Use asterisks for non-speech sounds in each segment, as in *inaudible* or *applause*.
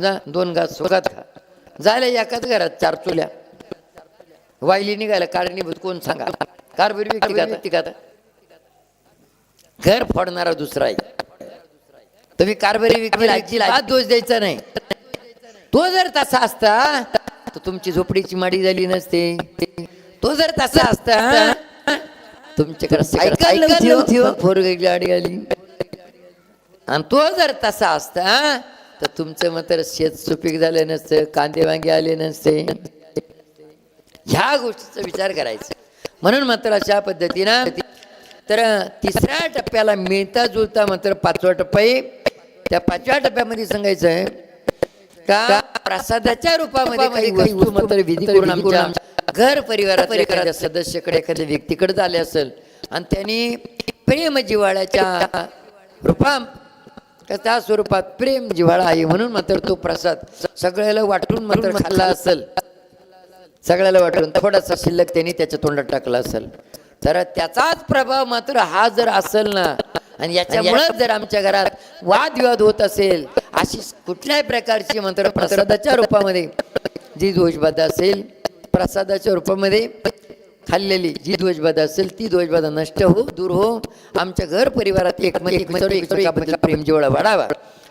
जा. दोन घास एकाच घरात चार चुल्या. वायली निघायला कारणीभूत कोण सांगा? कारभारी व्यक्ती का व्यक्ती का घर फोडणारा दुसरा आहे. तुम्ही कारभारी व्यक्तीला दोष द्यायचा नाही. तो जर तसा असता तर तुमची झोपडीची माडी झाली नसते. तो जर तसा असता तुमच्याकडे सायकल गाडी आली. आणि तो जर तसा असता तर तुमचं मात्र शेत सुपीक झालं नसतं कांदे वांगे आले नसते. ह्या गोष्टीचा विचार करायचा. म्हणून मात्र अशा पद्धतीनं तर तिसऱ्या टप्प्याला मिळता जुळता मात्र पाचवा टप्पा आहे. त्या पाचव्या टप्प्यामध्ये सांगायचं आहे का प्रसादाच्या रूपामध्ये काही वस्तू मात्र विधी करून आमच्या घर एखाद्या सदस्याकडे एखाद्या व्यक्तीकडे आले असेल. आणि त्यांनी प्रेम जिव्हाळ्याच्या रूपा का त्या स्वरूपात प्रेम जिव्हाळा आहे म्हणून मात्र तो प्रसाद सगळ्याला वाटून मात्र खाल्ला असेल. सगळ्याला वाटून. थोडासा शिल्लक त्यांनी त्याच्या तोंडात टाकला असेल. तर त्याचाच प्रभाव मात्र हा जर असेल ना आणि याच्यामुळे जर आमच्या घरात वादविवाद होत असेल अशी कुठल्याही प्रकारची मात्र प्रसादाच्या रूपामध्ये जी दोषबाधा असेल प्रसादाच्या रूपामध्ये खाल्लेली जी ध्वजबाधा असेल ती ध्वजबाधा नष्ट हो दूर हो आमच्या घर परिवारात एक एकमेकाबद्दल प्रेम जेवढा वाढावा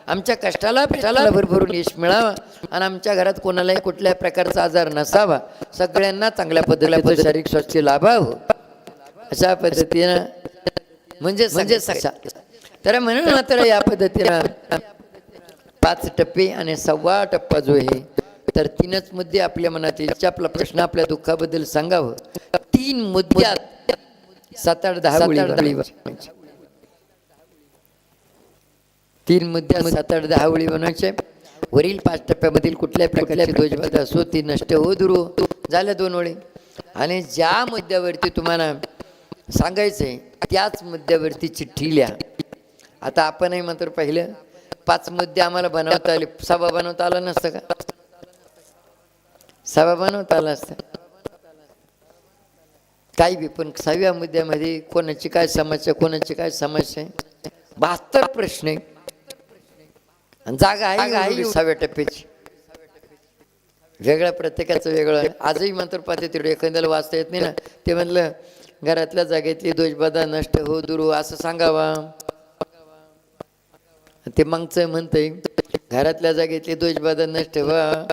आमच्या कष्टाला पिठाला भरभरून यश मिळावा आणि आमच्या घरात कोणालाही कुठल्याही प्रकारचा आजार नसावा सगळ्यांना चांगल्या पद्धतीला शारीरिक स्वास्थ्य लाभावं अशा पद्धतीनं म्हणजे म्हणजे तर म्हणून मात्र या पद्धतीनं पाच टप्पे आणि सव्वा टप्पा जो आहे तर तीनच मुद्दे आपल्या मनात येईल आपला प्रश्न आपल्या दुःखाबद्दल सांगावं. तीन मुद्द्यात सात आठ दहा. तीन मुद्द्यात सात आठ दहा वेळी बनवायचे. वरील पाच टप्प्यामधील कुठल्याही प्रकारची ध्वजबाधा असो ती नष्ट हो दूर हो. झाल्या दोन वेळी आणि ज्या मुद्द्यावरती तुम्हाला सांगायचं आहे त्याच मुद्द्यावरती चिठ्ठी लिहा. आता आपणही मात्र पाहिलं पाच मुद्दे आम्हाला बनवता आले. सभा बनवता आला नसतं का? सभा बनवता आला असतं काही बी पण सहाव्या मुद्द्यामध्ये कोणाची काय समस्या कोणाची काय समस्या आहे? बहात्तर प्रश्न आहे. आणि जागा आहे सहाव्या टप्प्याची. वेगळ्या प्रत्येकाचं वेगळं. आहे. आजही मात्र पाहते तिकडे. एखाद्याला वाचता येत नाही ना. ते म्हणलं घरातल्या जागेतली दोषबाधा नष्ट हो दूर हो असं सांगावा. ते मागचं म्हणतंय घरातल्या जागेतली दोषबाधा नष्ट व्हा.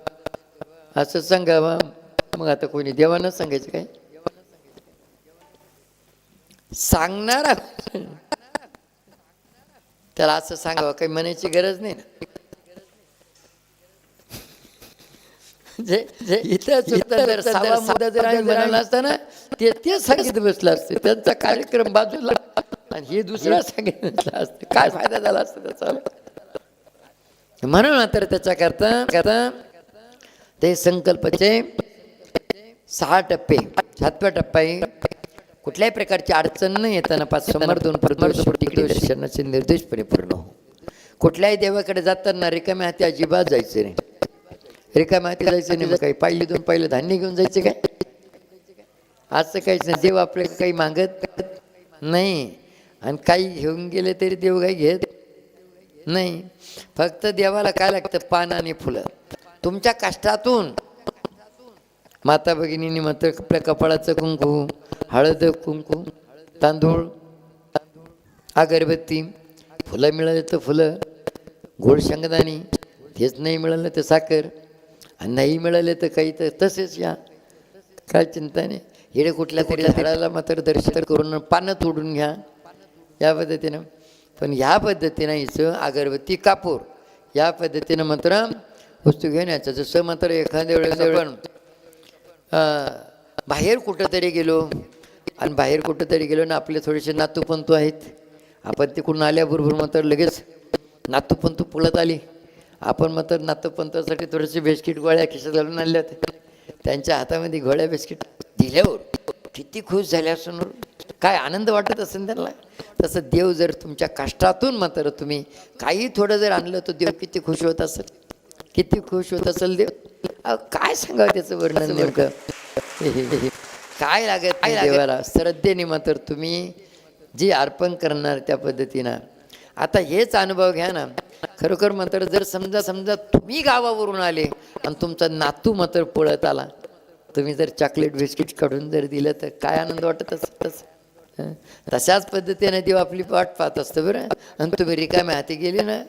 असं सांगावा मग आता कोणी देवानं सांगायचं काय? सांगणारा. त्याला असं सांगावं काही म्हणायची गरज नाही ना. जे जे इथं जर मुद्दा जर आम्ही म्हणाला असता ना ते ते सांगितलं बसलं असते. त्यांचा कार्यक्रम बाजूला आणि हे दुसरा सांगितलं असतं. काय फायदा झाला असता त्याचा? म्हणून मात्र त्याच्या करता करता ते संकल्पाचे सहा टप्पे सातवा टप्पा आहे कुठल्याही प्रकारची अडचण न येताना पाच समोर दोन प्रदोष तिकडे दर्शनाचे निर्देशपणे पूर्ण हो. कुठल्याही देवाकडे जाताना रिकाम्या हाती अजिबात जायचं नाही. रिकाम्या हाती जायचं नाही काही पाहिली दोन पाहिलं धान्य घेऊन जायचं काय? असं काहीच नाही. देव आपल्याला काही मागत नाही. आणि काही घेऊन गेले तरी देव काही घेत नाही. फक्त देवाला काय लागतं? पान आणि फुलं. तुमच्या कष्टातून. माता भगिनींनी मात्र आपल्या कपाळाचं कुंकू हळद कुंकू तांदूळ अगरबत्ती फुलं मिळाले तर फुलं गोड शेंगदाणी तेच नाही मिळालं तर साखर आणि नाही मिळाले तर काही तर तसेच या. काय चिंता नाही. इकडे कुठल्या तरी झाडाला मात्र दर्शन करून पानं तोडून घ्या. या पद्धतीनं. पण ह्या पद्धतीनं हिचं अगरबत्ती कापूर. या पद्धतीनं मात्र वस्तू घेऊन यायचं जसं मात्र एखाद्या वेळेस आपण बाहेर कुठंतरी गेलो आणि बाहेर कुठंतरी गेलो ना आपले थोडेसे नातूपंतू आहेत. आपण तिकडून आल्याबरोबर मात्र लगेच नातूपंतू पळत आली. आपण मात्र नातूपंतासाठी थोडेसे बिस्किट गोळ्या खिशात घालून आणल्या होत्या त्यांच्या हातामध्ये गोळ्या बिस्किट दिल्यावर किती खुश झाले असून काय आनंद वाटत असेल त्यांना? तसं देव जर तुमच्या कष्टातून मात्र तुम्ही काही थोडं जर आणलं तर देव किती खुश होत असेल? किती खुश होत असेल देव. काय सांगावं त्याचं वर्णन नेमकं? *laughs* काय लागत नाही देवाला? श्रद्धेने मात्र तुम्ही जी अर्पण करणार त्या पद्धतीनं. आता हेच अनुभव घ्या ना. खरोखर मात्र जर समजा समजा तुम्ही गावावरून आले आणि तुमचा नातू मात्र पळत आला तुम्ही जर चॉकलेट बिस्किट काढून जर दिलं तर काय आनंद वाटत असतच तशाच पद्धतीने देव आपली वाट पाहत असतं बरं. आणि तुम्ही रिकाम्या हाती गेले ना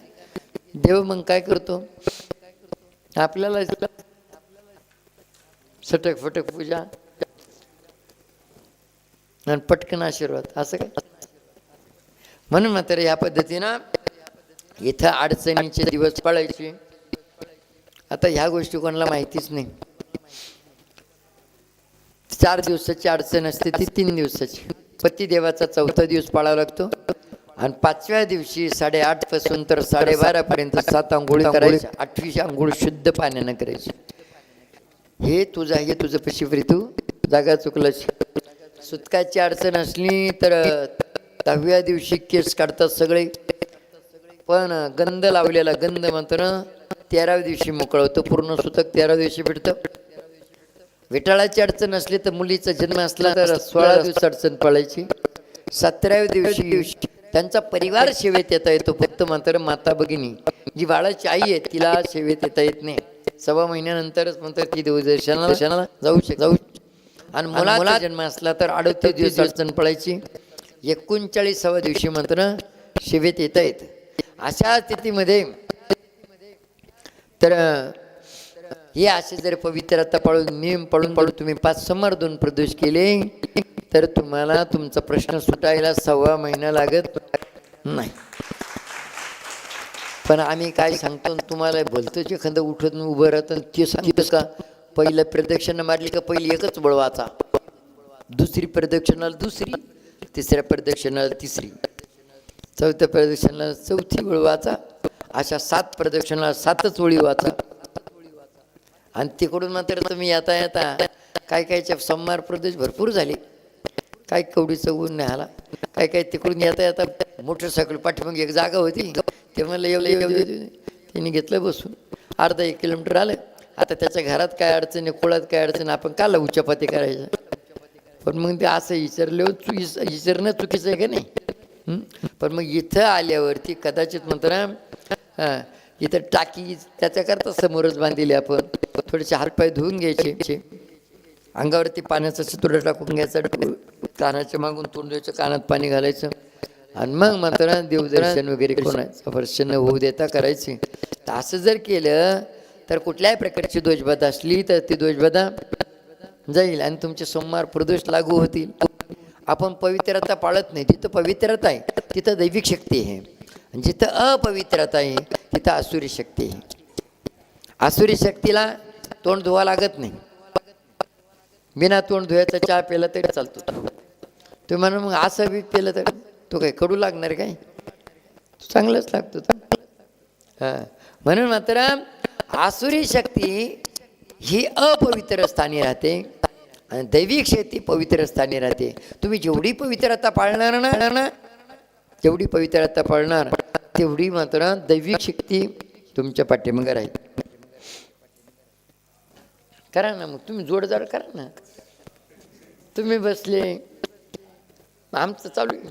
देव मग काय करतो? आपल्याला सटक फटक पूजा आणि पटकन आशीर्वाद असं काय? म्हणून मात्र या पद्धतीनं इथं अडचणीचे दिवस पाळायचे. आता ह्या गोष्टी कोणाला माहितीच नाही. चार दिवसाची अडचण असते ती तीन दिवसाची. पतिदेवाचा चौथा दिवस पाळावा लागतो. आणि पाचव्या दिवशी साडेआठपासून तर साडेबारा पर्यंत सात आंघोळी करायच्या आठवीची आंघोळ शुद्ध पाण्यानं करायची. हे तुझं हे तुझं पशी तू जागा चुकलंच सुतकाची अडचण असली तर दहाव्या दिवशी केस काढतात सगळे. पण गंध लावलेला गंध म्हणतो ना तेराव्या दिवशी मोकळं होतं पूर्ण सुतक तेराव्या दिवशी भेटतं. विटाळाची अडचण असली तर मुलीचा जन्म असला तर सोळा दिवस अडचण पळायची सतराव्या दिवशी त्यांचा परिवार सेवेत येता येतो. फक्त मात्र माता भगिनी. जी बाळाची आई आहे तिला सेवेत येता येत नाही. सव्वा महिन्यानंतरच म्हणतात ती देवदर्शनाला दर्शनाला जाऊ शक जाऊ आणि मुला जन्म असला तर अडतीस दिवस अडचण पळायची एकोणचाळीसाव्या दिवशी मात्र सेवेत येता येत. अशा स्थितीमध्ये तर हे असे जर पवित्रता पाळून नियम पाळून पाळून तुम्ही पाच समोर दोन प्रदोष केले तर तुम्हाला तुमचा प्रश्न सुटायला सव्वा महिना लागत नाही. पण आम्ही काय सांगतो आणि तुम्हाला भलतंच जे खंद उठत उभं राहतं ते सांगितलं का? पहिलं प्रदक्षिणा मारली का पहिली एकच बळवाचा? दुसरी प्रदक्षिणाला दुसरी तिसऱ्या प्रदक्षिणाला तिसरी. चौथ्या प्रदक्षिणाला चौथी वळवाचा अशा सात प्रदक्षिणाला सातच ओळी वाचा आणि तिकडून मात्र तुम्ही येता येता काय कायच्या सोमवार प्रदेश भरपूर झाले. काय कवडीचं ऊन नाही आला काय काय तिकडून येता? येता मोटरसायकल पाठीमागे एक जागा होती. ते म्हणलं एवढं एवढं त्यांनी घेतलं बसून. अर्धा एक किलोमीटर आलं. आता त्याच्या घरात काय अडचण आहे? कुळात काय अडचण आपण आपण लावू चपाती करायचं. पण मग ते असं विचारल्यावर चु विचारणं चुकीचं आहे का नाही? पण मग इथं आल्यावरती कदाचित म्हणतो ना हां इथं टाकी त्याच्याकरता समोरच बांधलेली आपण. थोडेसे हातपाय धुवून घ्यायचे. अंगावरती पाण्याचा चितुडा टाकून घ्यायचा कानाच्या मागून तोंड द्यायचं कानात पाणी घालायचं. आणि मग मात्र देवदर्शन वगैरे कोणाचं प्रसन्न होऊ देता करायचे. तर असं जर केलं तर कुठल्याही प्रकारची दोषबाधा असली तर ती दोषबाधा जाईल आणि तुमचे सोमवार प्रदोष लागू होतील. आपण पवित्रता पाळत नाही. तिथं पवित्रता आहे तिथं दैविक शक्ती आहे. आणि जिथं अपवित्रता आहे तिथं आसुरी शक्ती आहे. आसुरी शक्तीला तोंड धुवा लागत नाही. बिना तोंड धुवायचा चहा प्याला तरी चालतो. तुम्ही म्हणा मग असं बी केलं तर तो काय कडू लागणार काय? चांगलंच लागतो तो हां. म्हणून मात्र आसुरी शक्ती ही अपवित्र स्थानी राहते आणि दैविक शक्ती पवित्र स्थानी राहते. तुम्ही जेवढी पवित्रता पाळणार ना ना जेवढी पवित्रता पाळणार तेवढी मात्र दैविक शक्ती तुमच्या पाठीमागे राहील. करा ना मग तुम्ही जोडजाड करा ना. तुम्ही बसले. आमचं चालू आहे.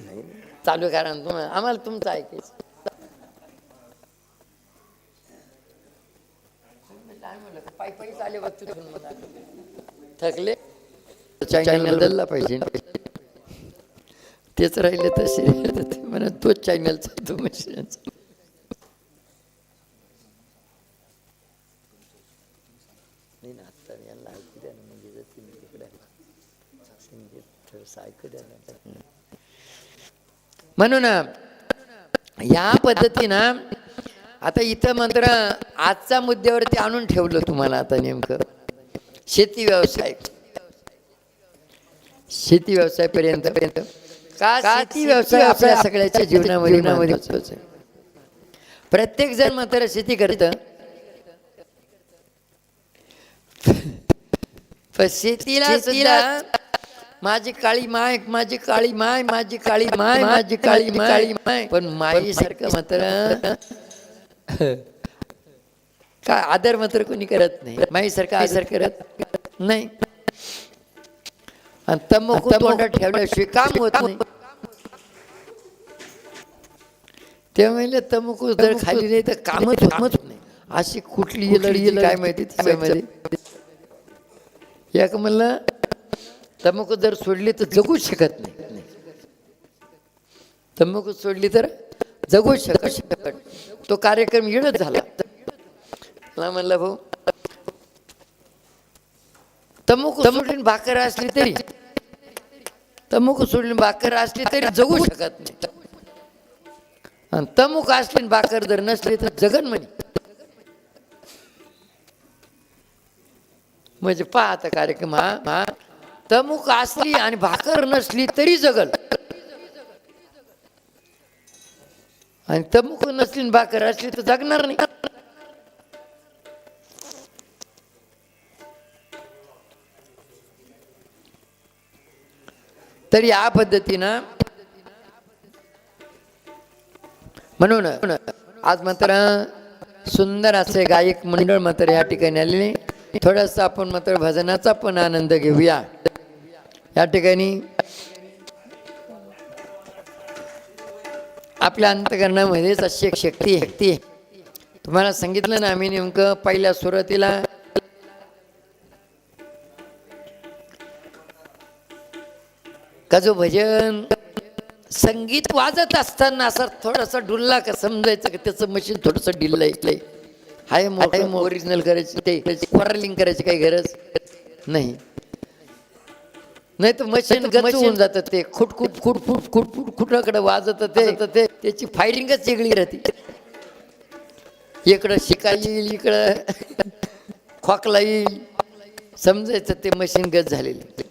नाही, चालू करा तुम्हाला आम्हाला तुमचं ऐकायचं पायी पायी तिथून मग. थकले चॅनल बदलला पाहिजे तेच राहिले तसे ते म्हणा तोच चॅनलचा तो मशीनचा नाही ना आता यांना ऐकू द्या ना म्हणजे जर तुम्ही तिकडे संगीत थोडंसं ऐकू द्या ना म्हणून या पद्धतीनं आता इथं मात्र आजच्या मुद्द्यावरती आणून ठेवलं तुम्हाला आता नेमकं. शेती व्यवसाय. शेती व्यवसाय पर्यंत. पर्यंत का शेती व्यवसाय आपल्या सगळ्याच्या जीवनामध्ये महत्त्वाचा. प्रत्येक जण मात्र शेती करत. पण शेतीला माझी काळी माय माझी काळी माय माझी काळी माय माझी काळी काळी माय. पण माई सारखं मात्र काय आदर मात्र कोणी करत नाही? माई सारखं आदर करत नाही. आणि तंबाखू तोंडात ठेवल्याशिवाय काम होत नाही. ते म्हणले तमुकू जर खाली नाही तर कामच कामच नाही. अशी कुठली लढी काय माहिती त्याच्यामध्ये एक म्हणलं तंबाखू जर सोडली तर जगूच शकत नाही. तंबाखू सोडली तर जगू शकत शकत तो कार्यक्रम येणच झाला. मला म्हणलं भाऊ तंबाखू सोडून भाकर असली तरी तंबाखू सोडली भाकर असली तरी जगू शकत नाही. आणि तमुक असली भाकर जर नसली तर जगन म्हणे. म्हणजे पहा आता कार्यक्रम हा हा. तमुक असली आणि भाकर नसली तरी जगल. आणि तमुक नसली भाकर असली तर जगणार नाही. तर या पद्धतीनं म्हणून आज मात्र सुंदर असे गायक मंडळ मात्र या ठिकाणी आलेले. थोडस आपण मात्र भजनाचा पण आनंद घेऊया. या ठिकाणी आपल्या अंतकरणामध्येच अशी एक शक्ती शक्ती तुम्हाला सांगितलं ना आम्ही नेमकं पहिल्या सुरुवातीला का जो भजन संगीत वाजत असताना असं थोडासा डुलला का समजायचं की? त्याचं मशीन थोडंसं डिल्ल ऐकलंय. हाय मोठं ओरिजिनल करायची ते फॉरलिंग करायची काही गरज नाही. नाही तर मशीन गच होऊन जातं ते. खुटखुट खुटफुट खुटफुट खुटाकडे वाजत ते. ते. त्याची फायरिंगच वेगळी राहते. इकडं शिकाय येईल इकडं खोकला येईल. समजायचं ते मशीन गच झालेलं.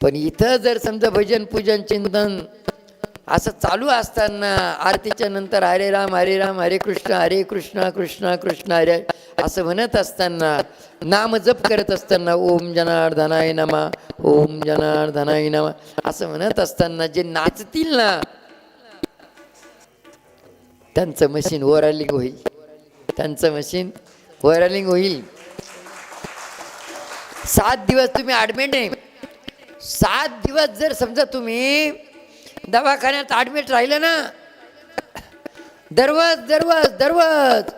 पण इथं जर समजा भजन पूजन चिंतन असं चालू असताना आरतीच्या नंतर हरे राम हरे राम हरे कृष्ण हरे कृष्ण कृष्ण कृष्ण हरे असं म्हणत असताना नाम जप करत असताना ओम जनार्दनाय नमा ओम जनार्दनाय नमा असं म्हणत असताना जे नाचतील ना त्यांचं मशीन ओरालिंग होईल. त्यांचं मशीन ओरालिंग होईल. सात दिवस तुम्ही ॲडमिट आहे. सात दिवस जर समजा तुम्ही दवाखान्यात ॲडमिट राहिलं ना. दररोज दररोज दररोज.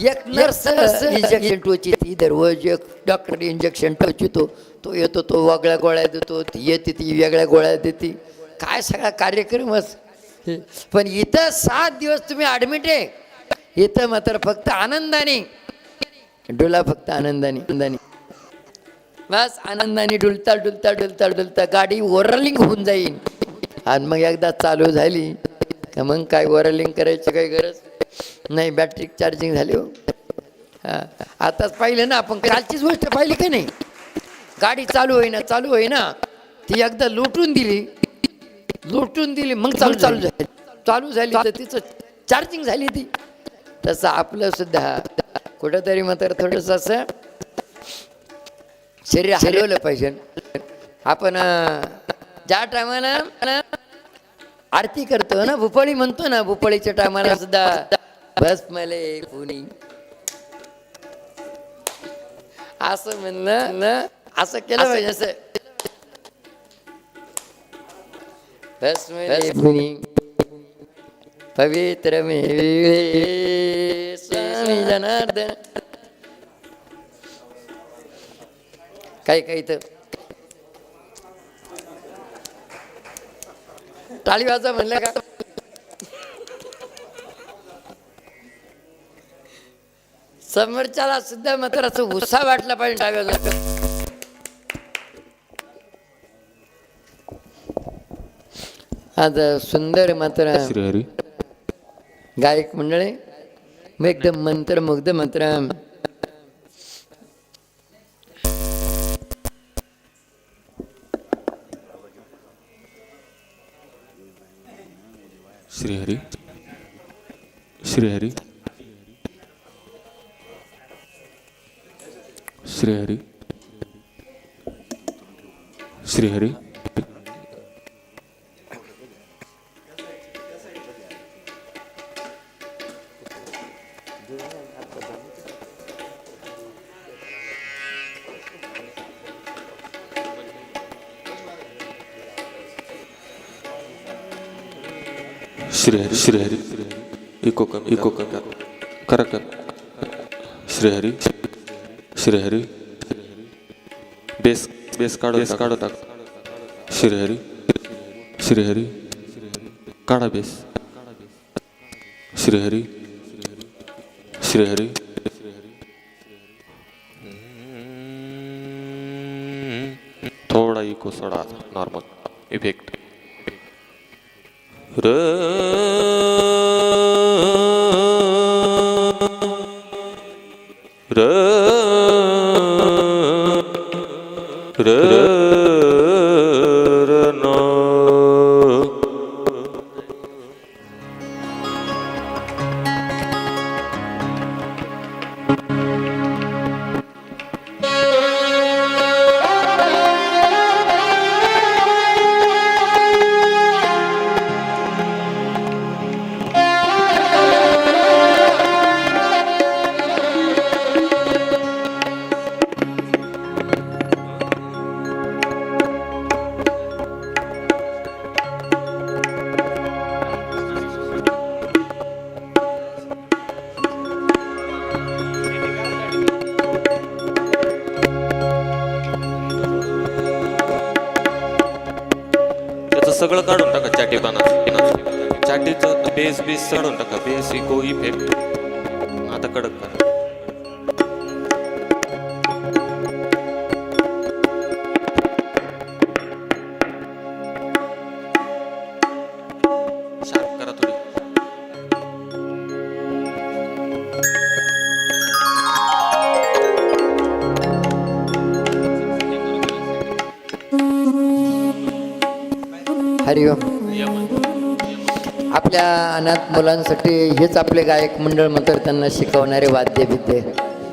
एक नर्स इंजेक्शन टोचिती दररोज एक डॉक्टर इंजेक्शन टोचितो तो. येतो तो वेगळ्या गोळ्या देतो ती येते ती वेगळ्या गोळ्या देते. काय सगळा कार्यक्रमच पण इथं सात दिवस तुम्ही ॲडमिट आहे. इथं मात्र फक्त आनंदाने. डोला फक्त आनंदाने. आनंदाने. बस आनंदाने डुलता डुलता डुलता डुलता गाडी ओरलिंग होऊन जाईल आणि मग एकदा चालू झाली. का मग काय ओरलिंग करायची काही गरज? नाही बॅटरी चार्जिंग झाली हो. हा. आताच पाहिलं ना आपण कालचीच गोष्ट पाहिली का नाही? गाडी चालू होईना चालू होईना. ती एकदा लुटून दिली. लुटून दिली मग चालू चालू झाली. चालू झाली तर तिचं चार्जिंग झाली ती. तसं आपलं सुद्धा कुठंतरी मात्र थोडंसं असं शरीर हलवलं पाहिजे. आपण ज्या टायमाला आरती करतो ना भुपळी म्हणतो ना भुपळीच्या टायमाला सुद्धा बस मले पुनी असं म्हणलं न असं केलं पाहिजे असं. बस मले पवित्र मे स्वामी जनार्दन. काही काही तर टाळी वाजा म्हणलं का? समोरच्याला सुद्धा मात्र असं उत्साह वाटला पाहिजे टाळी वाजवायचा आज सुंदर मात्र श्रीहरी? गायक मंडळी मग एकदम मंत्र मुग्ध मात्र श्रीहरी. श्रीहरी. श्रीहरी. श्रीहरी. श्रीहरी श्रीहरी इको कमी इको कमी करा करा श्रीहरी श्रीहरी बेस बेस काढो बेस काढो टाक। श्रीहरी श्रीहरी काढा बेस। श्रीहरी श्रीहरी थोडा इको सोडा नॉर्मल इफेक्ट र बेस बेस टाका बेस इको इफेक्ट आता कडक करा. शार्प करा थोडी. हरिओम. आपल्या अनाथ मुलांसाठी हेच आपले गायक मंडळ मात्र त्यांना शिकवणारे वाद्यविद्ये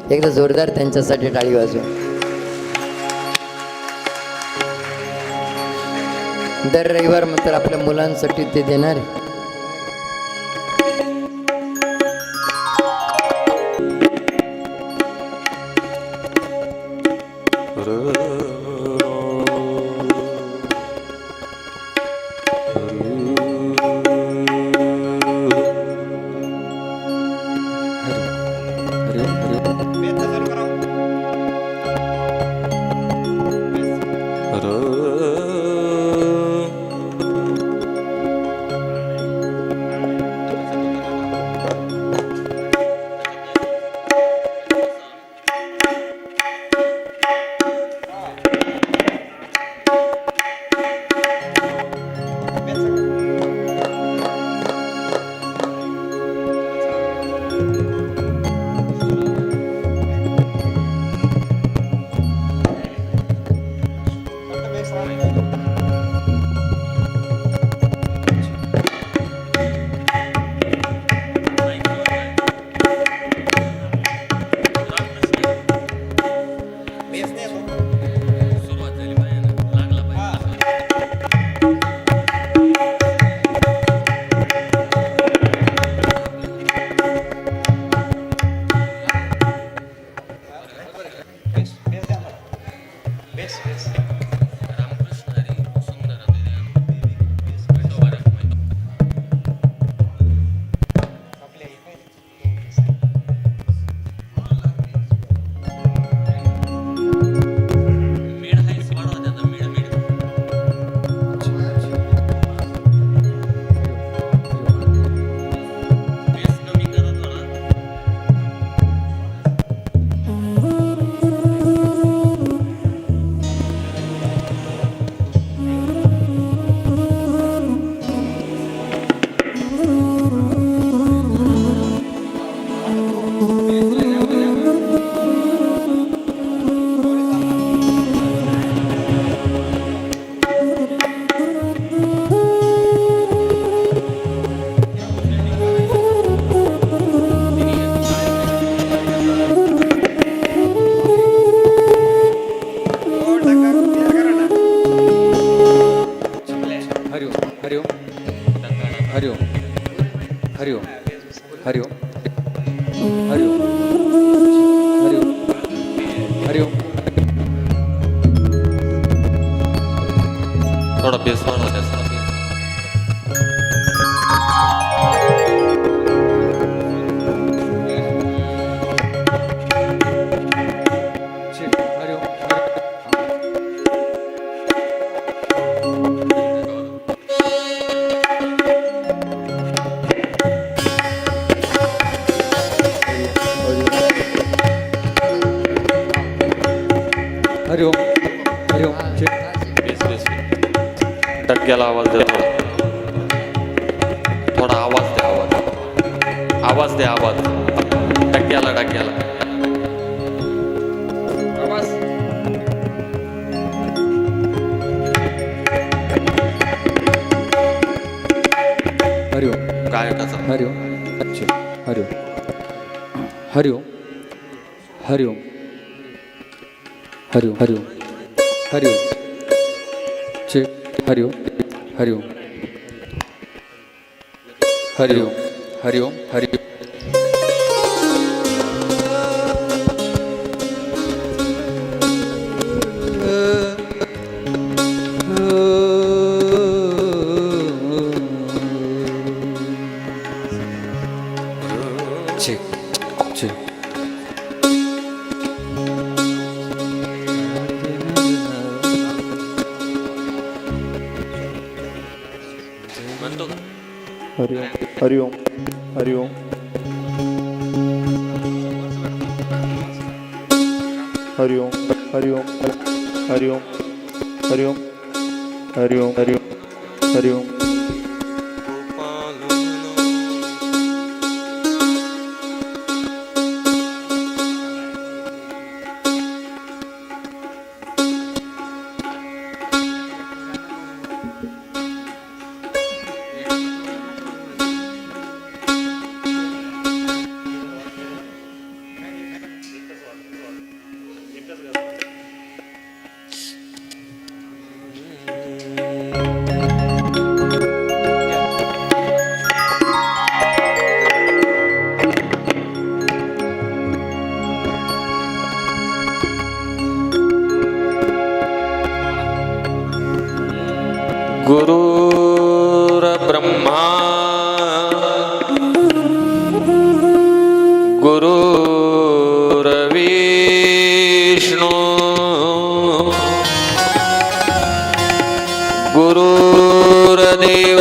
एकदा जोरदार त्यांच्यासाठी टाळी वाजू दर रविवार मात्र आपल्या मुलांसाठी ते देणार हरिओम हरिओम डग्ग्याला आवाज द्या थोडा. थोडा आवाज द्या आवाज. आवाज द्या आवाज. डग्ग्याला डग्ग्याला आवाज. हरिओम गायकाचा. हरिओम हरिओम हरिओम हरिओम हरिओम हरिओम हरिओम चेक हरिओम हरिओम हरिओम हरिओम हरिओम गुरुर्विष्णू गुरुर्देव